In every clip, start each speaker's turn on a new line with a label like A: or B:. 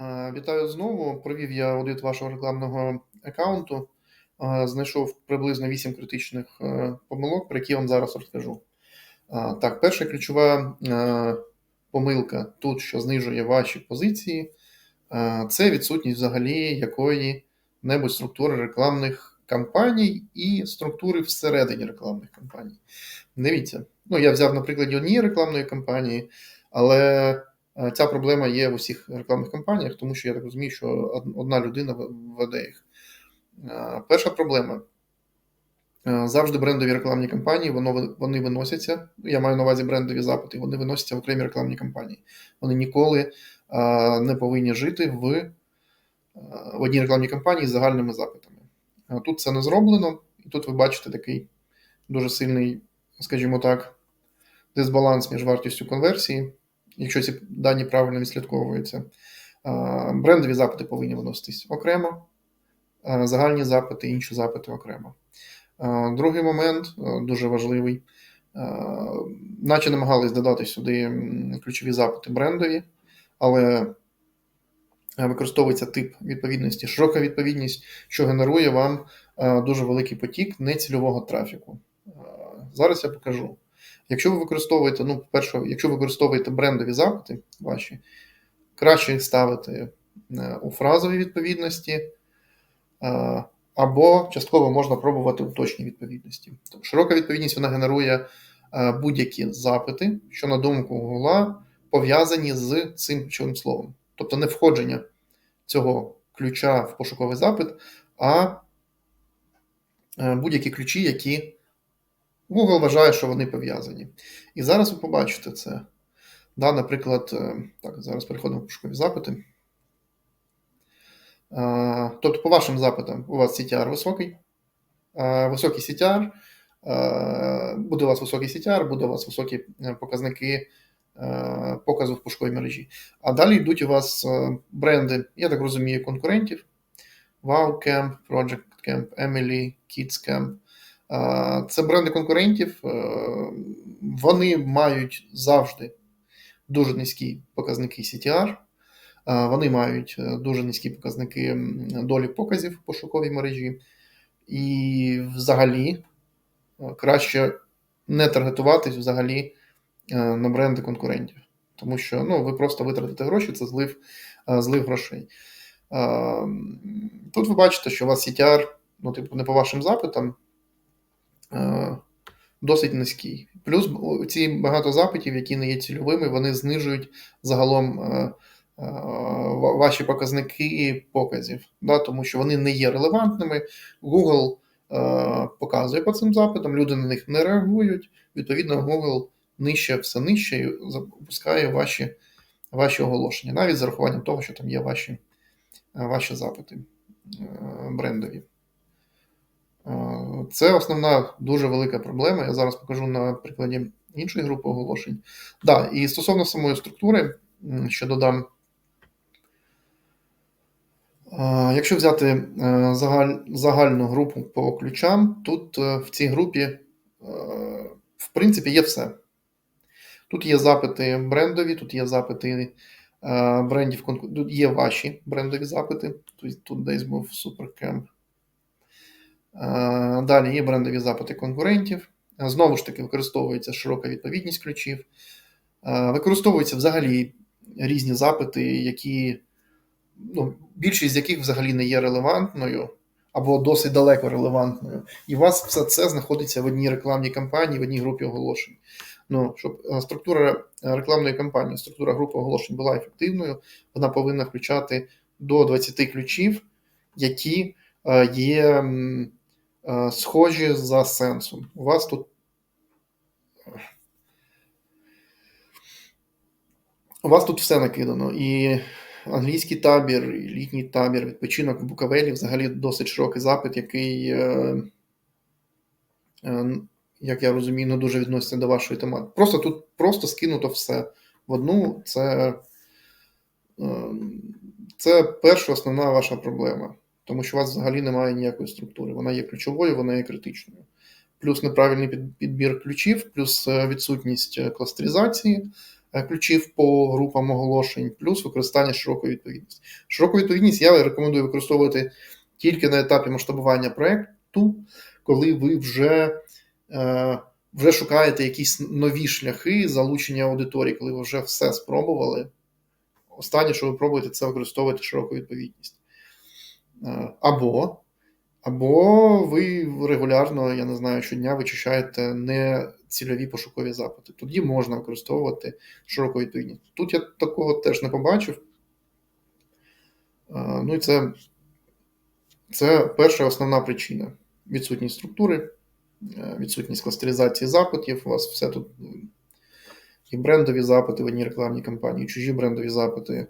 A: Е, Вітаю знову. Провів я аудит вашого рекламного аккаунту. Е, Знайшов приблизно 8 критичних е, помилок, про які я вам зараз розкажу. Так, перша ключова помилка тут, що знижує ваші позиції, це відсутність взагалі якої-небудь структури рекламних кампаній і структури всередині рекламних кампаній. Дивіться, ну я взяв на прикладі однієї рекламної кампанії, але ця проблема є в усіх рекламних кампаніях, тому що я так розумію, що одна людина веде їх. Е, Перша проблема. Е, Завжди брендові рекламні кампанії, воно, вони виносяться. Я маю на увазі брендові запити, вони виносяться в окремі рекламні кампанії. Вони ніколи е, не повинні жити в, е, в одній рекламній кампанії з загальними запитами. Е, Тут це не зроблено, і тут ви бачите такий дуже сильний, скажімо так, дисбаланс між вартістю конверсії, якщо ці дані правильно відслідковуються. Е, Брендові запити повинні виноситись окремо, е, загальні запити, інші запити окремо. Е, Другий момент дуже важливий. Наче намагались додати сюди ключові запити брендові, але використовується тип відповідності, широка відповідність, що генерує вам дуже великий потік нецільового трафіку. Зараз я покажу. Якщо ви використовуєте, ну, по-перше, якщо ви використовуєте брендові запити ваші, краще ставити е, у фразовій відповідності, е, або частково можна пробувати у точній відповідності. Тобто широка відповідність вона генерує е, будь-які запити, що на думку Google пов'язані з цим ключовим словом. Тобто не входження цього ключа в пошуковий запит, а будь-які ключі, які Google вважає, що вони пов'язані. І зараз ви побачите це. Да, наприклад, е, так, зараз переходимо в пошукові запити. Е, Тобто, по вашим запитам, у вас CTR високий, е, високий CTR, буде у вас високий CTR, буде у вас високі показники показу в пошуковій мережі. А далі йдуть у вас бренди, я так розумію, конкурентів: WowCamp, Project Camp, Emily, KidsCamp. Це бренди конкурентів, е, вони мають завжди дуже низькі показники CTR, е, вони мають е, дуже низькі показники долі показів в пошуковій мережі, і взагалі краще не таргетуватись взагалі на бренди конкурентів, тому що ну, ви просто витратите гроші, це злив, злив грошей. Тут ви бачите, що у вас CTR, ну, типу, не по вашим запитам, досить низький. Плюс ці багато запитів, які не є цільовими, вони знижують загалом е, е, ва- ваші показники показів, да, тому що вони не є релевантними. Google е, показує по цим запитам, люди на них не реагують. Відповідно, Google нижче все нижче і запускає ваші, ваші оголошення, навіть з урахуванням того, що там є ваші, е, ваші запити е, брендові. Е, Це основна дуже велика проблема. Я зараз покажу на прикладі іншої групи оголошень. Да, і стосовно самої структури, ще додам. Е, Якщо взяти е, загальну групу по ключам, тут в цій групі, в принципі, є все. Тут є запити брендові, тут є запити брендів, тут є ваші брендові запити. Тут десь був Supercamp. Е, Далі є брендові запити конкурентів. Знову ж таки, використовується широка відповідність ключів. Е, Використовуються взагалі різні запити, які, ну, більшість з яких взагалі не є релевантною або досить далеко релевантною. І у вас все це знаходиться в одній рекламній кампанії, в одній групі оголошень. Ну, щоб е, структура рекламної кампанії, структура групи оголошень була ефективною, вона повинна включати до 20 ключів, які є схожі за сенсом. У вас тут у вас тут все накидано. І англійський табір, і літній табір, відпочинок в Букавелі взагалі досить широкий запит, який, е, е, як я розумію, не дуже відноситься до вашої тематики. Просто тут просто скинуто все в одну. Це, е, це перша основна ваша проблема. Тому що у вас взагалі немає ніякої структури. Вона є ключовою, вона є критичною. Плюс неправильний підбір ключів, плюс е, відсутність е, кластеризації, е, ключів по групам оголошень, плюс використання широкої відповідності. Широку відповідність я рекомендую використовувати тільки на етапі масштабування проєкту, коли ви вже, вже шукаєте якісь нові шляхи залучення аудиторії, коли ви вже все спробували. Останнє, що ви пробуєте, це використовувати широку відповідність. Е, Або, або ви регулярно, я не знаю, щодня вичищаєте не цільові пошукові запити. Тоді можна використовувати широку відповідність. Тут я такого теж не побачив. Е, Ну і це, це перша основна причина: відсутність структури, е, відсутність кластеризації запитів. У вас все тут і брендові запити в одній рекламній кампанії, і чужі брендові запити,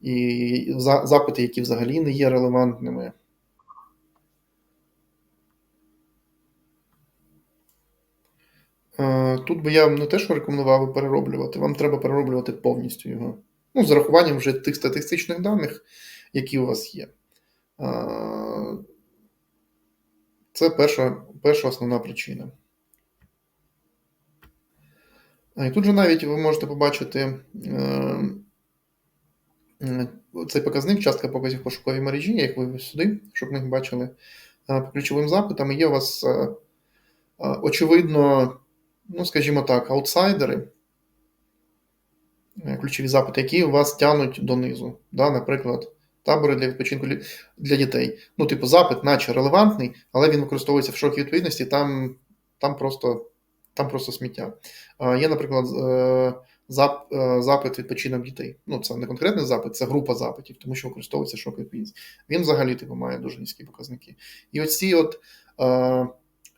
A: і запити, які взагалі не є релевантними. Е, Тут би я не те, що рекомендував перероблювати, вам треба перероблювати повністю його. Ну, з урахуванням вже тих статистичних даних, які у вас є. Е, Це перша, перша основна причина. І тут же навіть ви можете побачити е, е, цей показник, частка показів в пошуковій мережі, я їх вивів сюди, щоб ми їх бачили е, по ключовим запитам. Є у вас, е, е, очевидно, ну, скажімо так, аутсайдери, ключові запити, які вас тянуть донизу. Да? Наприклад, табори для відпочинку для дітей. Ну, типу, запит, наче релевантний, але він використовується в широкій відповідності, там, там, просто, там просто сміття. Є, наприклад, запит відпочинок дітей. Ну, це не конкретний запит, це група запитів, тому що використовується широка відповідність. Він взагалі типу, має дуже низькі показники. І оці от. Е,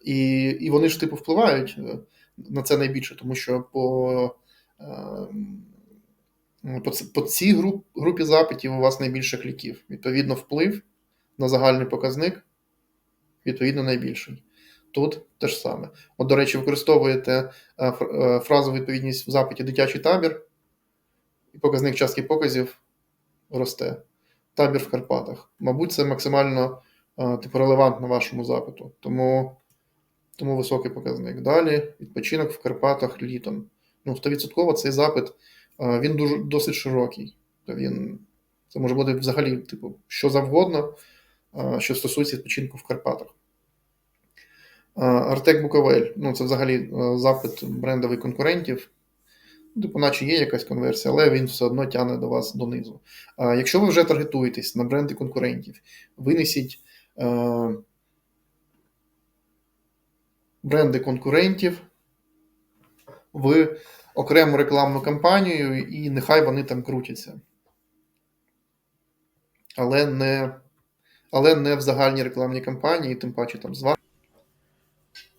A: і, і вони ж типу впливають е, на це найбільше, тому що по, е, по, по цій груп, групі запитів у вас найбільше кліків. Відповідно, вплив на загальний показник, відповідно, найбільший. Тут те ж саме. От, до речі, використовуєте е, е, фразову відповідність в запиті дитячий табір, і показник частки показів росте. Табір в Карпатах. Мабуть, це максимально е, типу, релевантно вашому запиту. Тому, тому високий показник. Далі відпочинок в Карпатах літом. Ну, 100% цей запит він дуже досить широкий. Тобто Він, це може бути взагалі типу, що завгодно, що стосується відпочинку в Карпатах. Е, Артек Буковель. Ну, це взагалі е, запит брендових конкурентів. Ну, Типу, наче є якась конверсія, але він все одно тягне до вас донизу. А якщо ви вже таргетуєтесь на бренди конкурентів, винесіть е, бренди конкурентів в окрему рекламну кампанію, і нехай вони там крутяться. Але не, але не в загальній рекламній кампанії, тим паче там з вашим.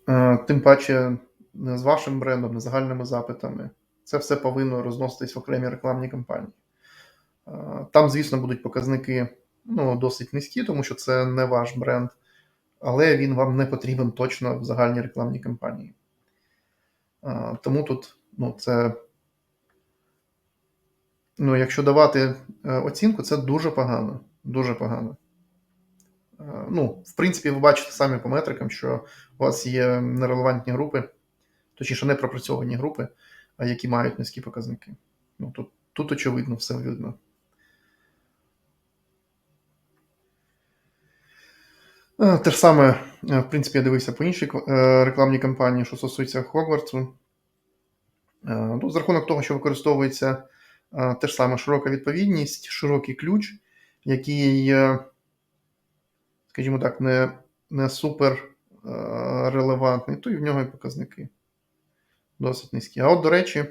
A: Е, Тим паче не з вашим брендом, не загальними запитами. Це все повинно розноситись в окремі рекламні кампанії. Е, Там, звісно, будуть показники ну, досить низькі, тому що це не ваш бренд, але він вам не потрібен точно в загальній рекламній кампанії. Е, Тому тут ну, це. Ну, якщо давати оцінку, це дуже погано. Дуже погано. Е, Ну, в принципі, ви бачите самі по метрикам, що у вас є нерелевантні групи, точніше, не пропрацьовані групи, які мають низькі показники. Ну, тут, тут очевидно, все видно. Е, Те ж саме, е, в принципі, я дивився по іншій е, рекламній кампанії, що стосується Хогвартсу. Е, Ну, з рахунок того, що використовується е, те ж саме широка відповідність, широкий ключ, який, е, скажімо так, не, не супер е, релевантний, то і в нього і показники досить низькі. А от, до речі,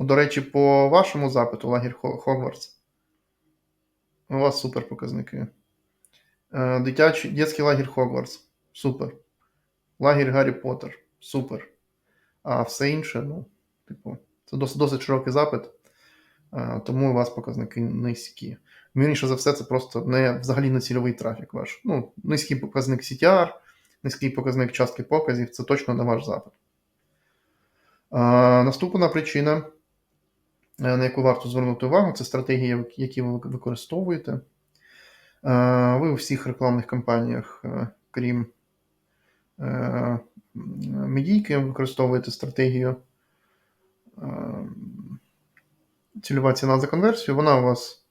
A: до речі, по вашому запиту, лагерь Хо- Хогвартс, у вас супер показники. Е, Дитячий дитячий лагерь Хогвартс. Супер. Лагерь Гаррі Поттер. Супер. А все інше, ну, типу, це досить, досить широкий запит, е, тому у вас показники низькі. Вірніше за все, це просто не взагалі не цільовий трафік ваш. Ну, низький показник CTR, низький показник частки показів це точно не ваш запит. Е, Наступна причина, е, на яку варто звернути увагу, це стратегії, які ви використовуєте. Е, Ви у всіх рекламних кампаніях, е, крім е, медійки, використовуєте стратегію е, цільова ціна за конверсію, вона у вас,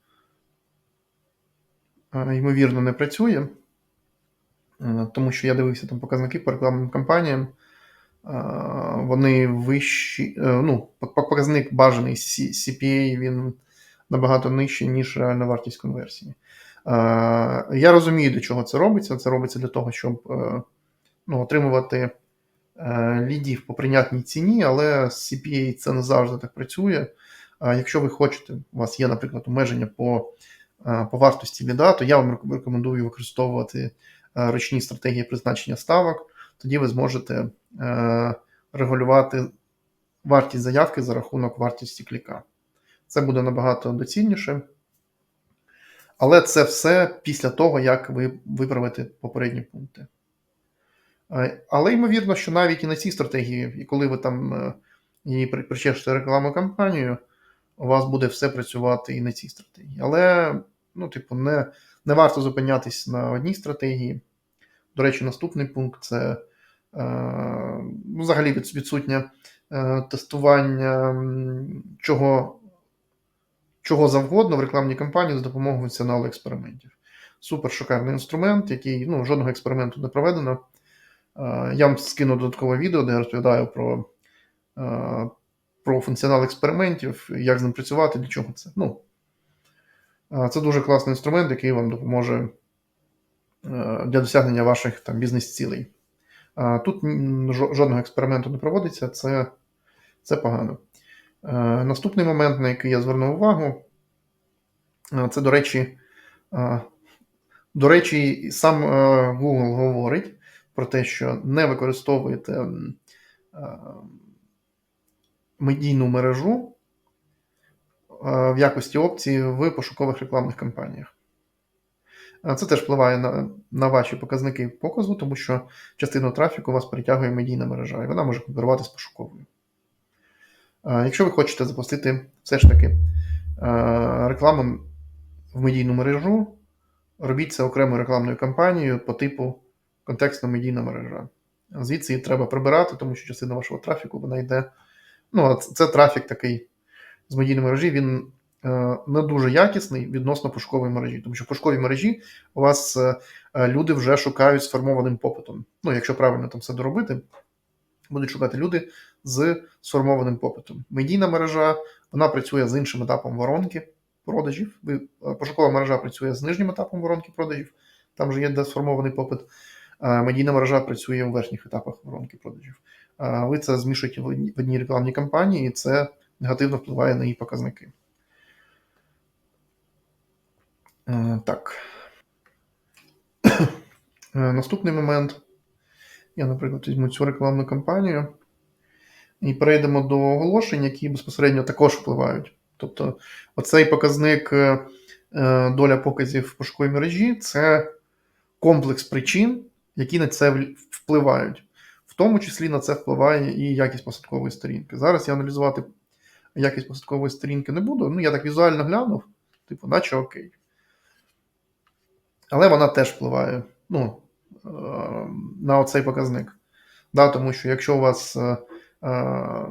A: ймовірно, не працює, е, тому що я дивився там показники по рекламним кампаніям. Е, Вони вищі, е, ну, показник бажаний CPA, він набагато нижчий, ніж реальна вартість конверсії. Е, Я розумію, для чого це робиться. Це робиться для того, щоб е, ну, отримувати е, лідів по прийнятній ціні, але з CPA це не завжди так працює. Якщо ви хочете, у вас є, наприклад, обмеження по, е, по вартості ліда, то я вам рекомендую використовувати е, ручні стратегії призначення ставок. Тоді ви зможете е, регулювати вартість заявки за рахунок вартості кліка. Це буде набагато доцільніше. Але це все після того, як ви виправите попередні пункти. Е, Але ймовірно, що навіть і на цій стратегії, і коли ви там е, її причешете рекламну кампанію, у вас буде все працювати і на цій стратегії. Але, ну, типу, не, не варто зупинятись на одній стратегії. До речі, наступний пункт це е, ну, взагалі відсутнє е, тестування чого, чого завгодно в рекламній кампанії за допомогою функціоналу експериментів. Супер шикарний інструмент, який ну, жодного експерименту не проведено. Е, Я вам скину додаткове відео, де я розповідаю про, е, про функціонал експериментів, як з ним працювати, для чого це. Ну, це дуже класний інструмент, який вам допоможе е, для досягнення ваших там, бізнес-цілей. Тут жодного експерименту не проводиться, це, це погано. Е, Наступний момент, на який я звернув увагу, е, це, до речі, до речі, сам Google говорить про те, що не використовуєте медійну мережу в якості опції в пошукових рекламних кампаніях. Е, Це теж впливає на, на ваші показники показу, тому що частину трафіку вас перетягує медійна мережа, і вона може конкурувати з пошуковою. Е, Якщо ви хочете запустити все ж таки е, рекламу в медійну мережу, робіть це окремою рекламною кампанією по типу контекстна медійна мережа. Звідси її треба прибирати, тому що частина вашого трафіку вона йде. Ну, це трафік такий з медійної мережі, він е, не дуже якісний відносно пошукової мережі. Тому що в пошуковій мережі у вас е, е, люди вже шукають сформованим попитом. Ну, якщо правильно там все доробити, будуть шукати люди з сформованим попитом. Медійна мережа вона працює з іншим етапом воронки продажів. Пошукова мережа працює з нижнім етапом воронки продажів, там же є де сформований попит. Медійна мережа працює у верхніх етапах воронки продажів. Ви це змішуєте в одній рекламній кампанії, і це негативно впливає на її показники. Е, Так. Е, Наступний момент. Я, наприклад, візьму цю рекламну кампанію і перейдемо до оголошень, які безпосередньо також впливають. Тобто, оцей показник е, доля показів пошуковій мережі це комплекс причин, які на це впливають. В тому числі на це впливає і якість посадкової сторінки. Зараз я аналізувати якість посадкової сторінки не буду. Ну, я так візуально глянув, типу, наче окей. Але вона теж впливає ну, е, на оцей показник. Да, тому що якщо у вас, е, е,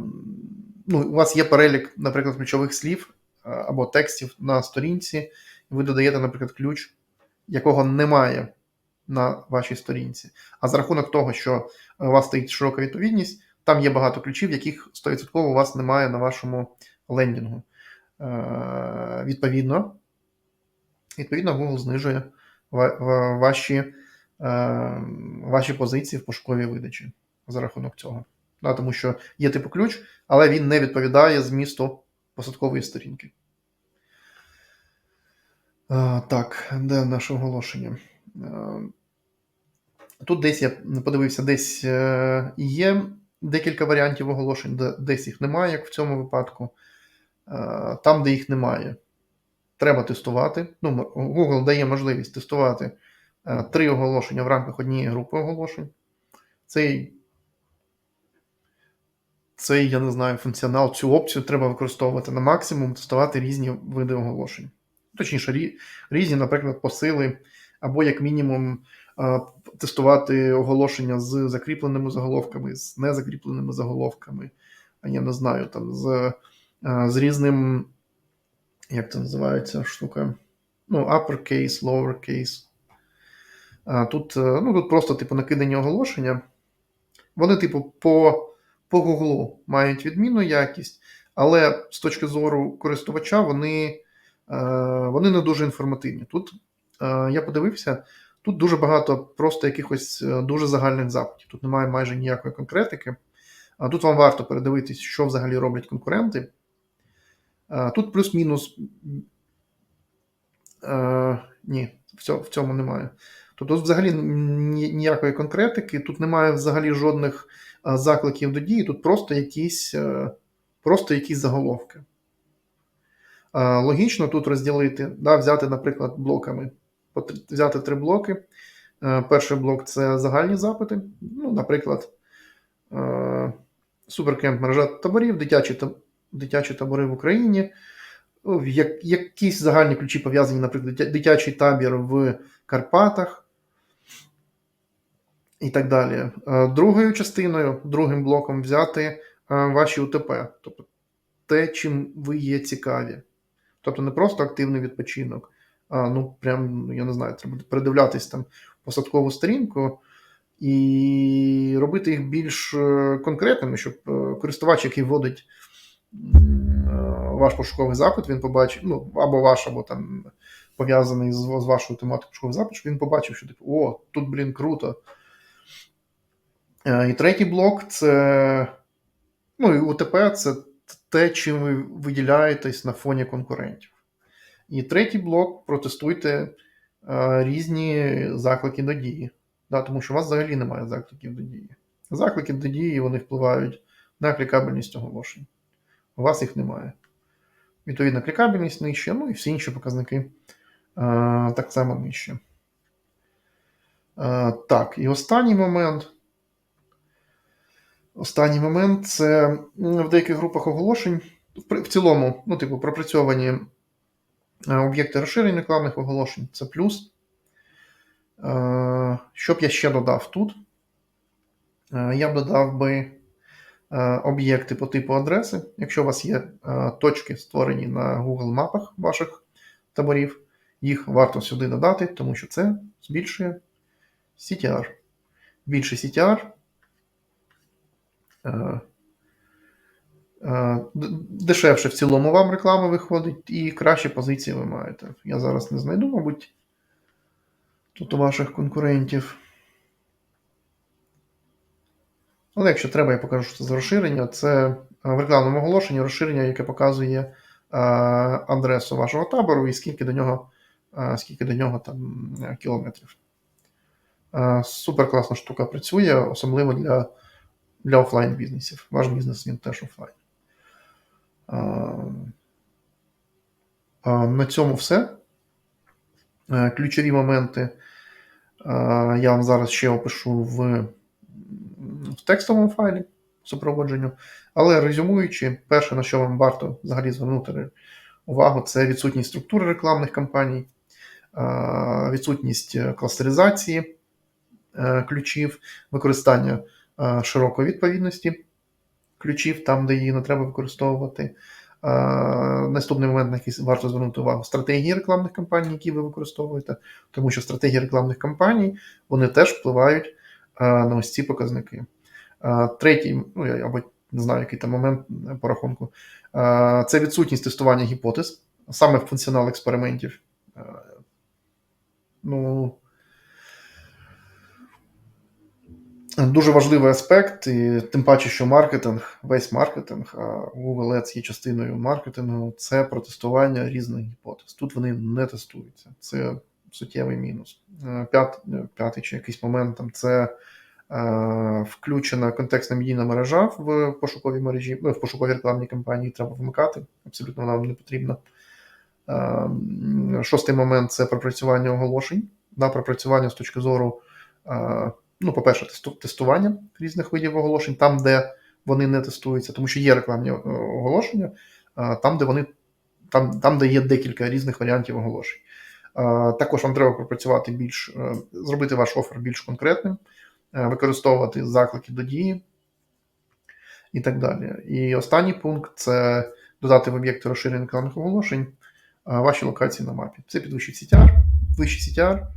A: ну, у вас є перелік, наприклад, ключових слів або текстів на сторінці, і ви додаєте, наприклад, ключ, якого немає на вашій сторінці. А за рахунок того, що у вас стоїть широка відповідність, там є багато ключів, яких 100% у вас немає на вашому лендінгу. Е, Відповідно, відповідно, Google знижує ва- ва- ваші, е, ваші позиції в пошуковій видачі за рахунок цього. Да, тому що є типу ключ, але він не відповідає змісту посадкової сторінки. Е, так, де наше оголошення? Тут десь я подивився, десь є декілька варіантів оголошень, де- десь їх немає, як в цьому випадку. Е, Там, де їх немає, треба тестувати. Ну, Google дає можливість тестувати е, три оголошення в рамках однієї групи оголошень. Цей, цей, я не знаю, функціонал, цю опцію треба використовувати на максимум, тестувати різні види оголошень. Точніше, різні, наприклад, посили, або як мінімум тестувати оголошення з закріпленими заголовками, з незакріпленими заголовками. Я не знаю, там з, з різним як це називається штука? Ну, uppercase, lowercase. Тут, е, ну, тут просто типу накидані оголошення. Вони, типу, по, по Google мають відмінну якість, але з точки зору користувача вони, е, вони не дуже інформативні. Тут е, я подивився, тут дуже багато просто якихось е, дуже загальних запитів. Тут немає майже ніякої конкретики. Тут вам варто передивитись, що взагалі роблять конкуренти. Тут плюс-мінус. Е, ні, в цьому, немає. Тобто, взагалі ніякої конкретики, тут немає взагалі жодних закликів до дії, тут просто якісь, е, просто якісь заголовки. Логічно тут розділити, да, взяти, наприклад, блоками. Взяти три блоки. Е, Перший блок це загальні запити. Ну, наприклад, е, суперкемп мережа таборів, дитячі, дитячі табори в Україні. Ну, Якісь загальні ключі пов'язані, наприклад, дитячий табір в Карпатах і так далі. Е, Другою частиною, другим блоком взяти ваші УТП, тобто те, чим ви є цікаві. Тобто не просто активний відпочинок, ну прям, я не знаю, треба передивлятись там посадкову сторінку і робити їх більш е, конкретними, щоб е, користувач, який вводить е, ваш пошуковий запит, він побачив, ну, або ваш, або там пов'язаний з, з вашою тематикою пошуковий запит, він побачив, що типу, о, тут, блін, круто. І третій блок це. Ну, і УТП це те, чим ви виділяєтесь на фоні конкурентів. І третій блок протестуйте е, різні заклики до дії. Да, тому що у вас взагалі немає закликів до дії. Заклики до дії вони впливають на клікабельність оголошень. У вас їх немає. Відповідно, клікабельність нижча, ну і всі інші показники е, так само нижче. Е, так, і останній момент. Останній момент це в деяких групах оголошень. В цілому, ну, типу, пропрацьовані об'єкти розширення рекламних оголошень це плюс. Е, Що б я ще додав тут? Е, Я б додав би е, об'єкти по типу адреси. Якщо у вас є е, точки, створені на Google мапах ваших таборів, їх варто сюди додати, тому що це збільшує CTR. Більше CTR. Е, Дешевше в цілому вам реклама виходить, і кращі позиції ви маєте. Я зараз не знайду, мабуть, тут у ваших конкурентів. Але якщо треба, я покажу, що це за розширення. Це е, в рекламному оголошенні розширення, яке показує е, адресу вашого табору і скільки до нього, скільки до нього там кілометрів. Супер класна штука працює, особливо для, для офлайн бізнесів. Ваш бізнес він теж офлайн. На цьому все. Е, Ключові моменти е, я вам зараз ще опишу в, в текстовому файлі супроводженню. Але резюмуючи, перше, на що вам варто взагалі звернути увагу, це відсутність структури рекламних кампаній, е, відсутність кластеризації ключів, використання широкої відповідності ключів там, де її не треба використовувати. Е, Наступний момент, на який варто звернути увагу, стратегії рекламних кампаній, які ви використовуєте, тому що стратегії рекламних кампаній вони теж впливають е, на ось ці показники. Е, Третій, ну я або не знаю, який там момент по рахунку, це відсутність тестування гіпотез, саме функціонал експериментів. Ну, Дуже важливий аспект, і тим паче, що маркетинг, весь маркетинг, а Google Ads є частиною маркетингу, це протестування різних гіпотез. Тут вони не тестуються. Це суттєвий мінус. Е, П'ят, п'ятий чи якийсь момент там це е, включена контекстна медійна мережа в пошуковій мережі, ну, в пошуковій рекламній кампанії треба вмикати. Абсолютно вона не потрібна. Е, Шостий момент це пропрацювання оголошень. Да, пропрацювання з точки зору. е, ну, по-перше, тесту- тестування різних видів оголошень, там, де вони не тестуються, тому що є рекламні е, оголошення, там, де вони там, там, де є декілька різних варіантів оголошень. Також вам треба пропрацювати більш, е, зробити ваш офер більш конкретним, е, використовувати заклики до дії і так далі. І останній пункт це додати в об'єкти розширення рекламних оголошень ваші локації на мапі. Це підвищить CTR, вищий CTR,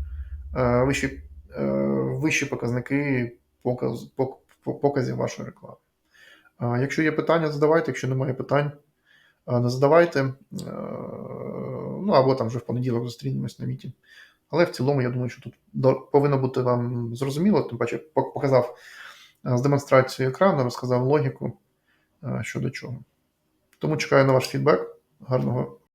A: е, вищі, е, показники показ, пок- пок- показів вашої реклами. Якщо є питання, задавайте. Якщо немає питань, не задавайте. Е, Ну або там вже в понеділок зустрінемось на міті. Але в цілому, я думаю, що тут повинно бути вам зрозуміло, тим паче пок- показав е, з демонстрацією екрану, розказав логіку е, щодо чого. Тому чекаю на ваш фідбек. Гарного